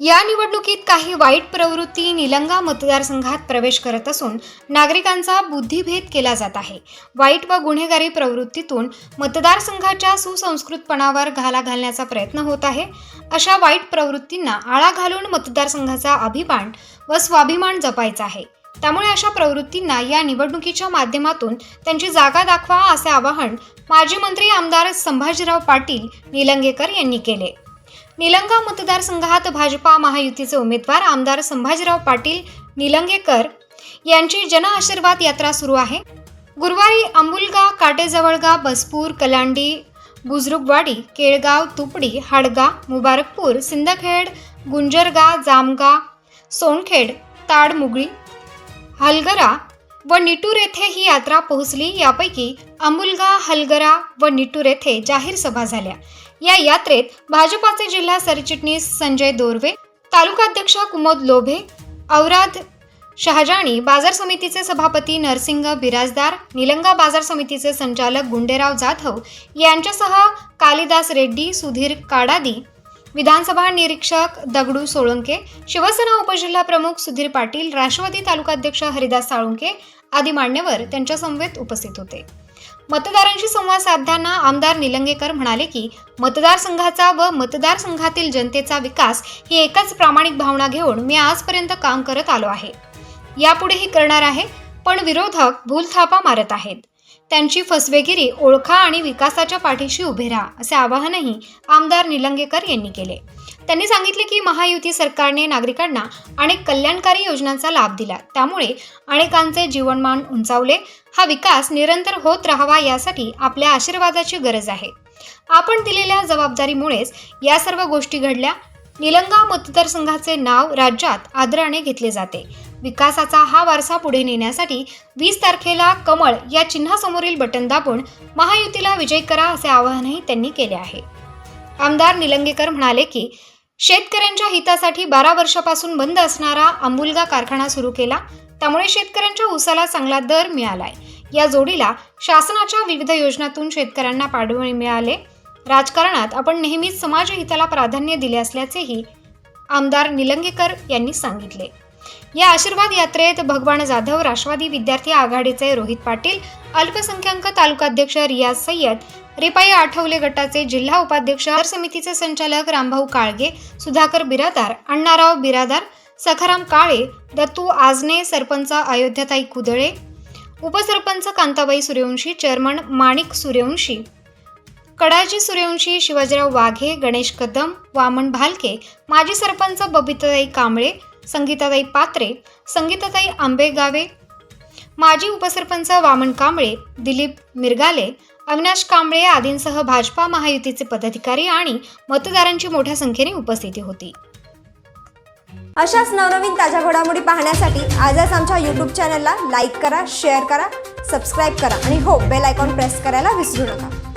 या निवडणुकीत काही वाईट प्रवृत्ती निलंगा मतदारसंघात प्रवेश करत असून नागरिकांचा बुद्धिभेद केला जात आहे. वाईट व गुन्हेगारी प्रवृत्तीतून मतदारसंघाच्या सुसंस्कृतपणावर घाला घालण्याचा प्रयत्न होत आहे. अशा वाईट प्रवृत्तींना आळा घालून मतदारसंघाचा अभिमान व स्वाभिमान जपायचा आहे. त्यामुळे अशा प्रवृत्तींना या निवडणुकीच्या माध्यमातून त्यांची जागा दाखवा असे आवाहन माजी मंत्री आमदार संभाजीराव पाटील निलंगेकर यांनी केले. निलंगा मतदारसंघात भाजपा महायुतीचे उमेदवार आमदार संभाजीराव पाटील निलंगेकर यांची जनआशीर्वाद यात्रा सुरू आहे. गुरुवारी अंबुलगा काटेजवळगा बसपूर कलांडी बुजरुकवाडी केळगाव तुपडी हाडगा मुबारकपूर सिंदखेड गुंजरगा जामगा सोनखेड ताडमुगळी हलगरा व निटूर येथे ही यात्रा पोहोचली. यापैकी अंबुलगा हलगरा व निटूर येथे जाहीर सभा झाल्या. या यात्रेत भाजपाचे जिल्हा सरचिटणीस संजय दोरवे तालुकाध्यक्ष कुमोद लोभे औराध शहाजाणी बाजार समितीचे सभापती नरसिंग बिराजदार निलंगा बाजार समितीचे संचालक गुंडेराव जाधव यांच्यासह कालिदास रेड्डी सुधीर काडादी विधानसभा निरीक्षक दगडू सोळंके शिवसेना उपजिल्हा प्रमुख सुधीर पाटील राष्ट्रवादी तालुकाध्यक्ष हरिदास साळुंके आदी मान्यवर त्यांच्या समवेत उपस्थित होते. मतदारांशी संवाद साधताना आमदार निलंगेकर म्हणाले की मतदारसंघाचा व मतदारसंघातील जनतेचा विकास ही एकच प्रामाणिक भावना घेऊन मी आजपर्यंत काम करत आलो आहे. यापुढेही करणार आहे पण विरोधक भूलथापा मारत आहेत. त्यांची फसवेगिरी ओळखा आणि विकासाच्या पाठीशी उभे राहा असे आवाहनही आमदार निलंगेकर यांनी केले. त्यांनी सांगितले की महायुती सरकारने नागरिकांना अनेक कल्याणकारी योजनांचा लाभ दिला. त्यामुळे अनेकांचे जीवनमान उंचावले. हा विकास निरंतर होत राहावा यासाठी आपल्या आशीर्वादाची गरज आहे. आपण दिलेल्या जबाबदारीमुळेच या सर्व गोष्टी घडल्या. निलंगा मतदारसंघाचे नाव राज्यात आदराने घेतले जाते. विकासाचा हा वारसा पुढे नेण्यासाठी वीस तारखेला कमळ या चिन्हासमोरील बटन दाबून महायुतीला विजय करा असे आवाहनही त्यांनी केले आहे. आमदार निलंगेकर म्हणाले की शेतकऱ्यांच्या हितासाठी बारा वर्षापासून बंद असणारा आंबुलगा कारखाना सुरू केला त्यामुळे शेतकऱ्यांच्या ऊसाला चांगला दर मिळालाय. या जोडीला शासनाच्या विविध योजनातून शेतकऱ्यांना पाठबळ मिळाले. राजकारणात आपण नेहमीच समाजहिताला प्राधान्य दिले असल्याचेही आमदार निलंगेकर यांनी सांगितले. या आशीर्वाद यात्रेत भगवान जाधव राष्ट्रवादी विद्यार्थी आघाडीचे रोहित पाटील अल्पसंख्याक तालुकाध्यक्ष रियाज सय्यद रिपाई आठवले गटाचे जिल्हा उपाध्यक्ष हर समितीचे संचालक रामभाऊ काळगे सुधाकर बिरादार अण्णाराव बिरादार सखाराम काळे दत्तू आजने सरपंच अयोध्याताई कुदळे उपसरपंच कांताबाई सूर्यवंशी चेअरमन माणिक सूर्यवंशी कडाजी सूर्यवंशी शिवाजीराव वाघे गणेश कदम वामन भालके माजी सरपंच बबिताई कांबळे संगीताताई पात्रे संगीताताई आंबेगावे माजी उपसरपंच वामन कांबळे दिलीप मिरगाले अविनाश कांबळे आदींसह भाजपा महायुतीचे पदाधिकारी आणि मतदारांची मोठ्या संख्येने उपस्थिती होती. अशाच नवनवीन ताज्या घडामोडी पाहण्यासाठी आजच आमच्या यूट्यूब चॅनलला लाईक करा शेअर करा सबस्क्राईब करा आणि हो बेल आयकॉन प्रेस करायला विसरू नका.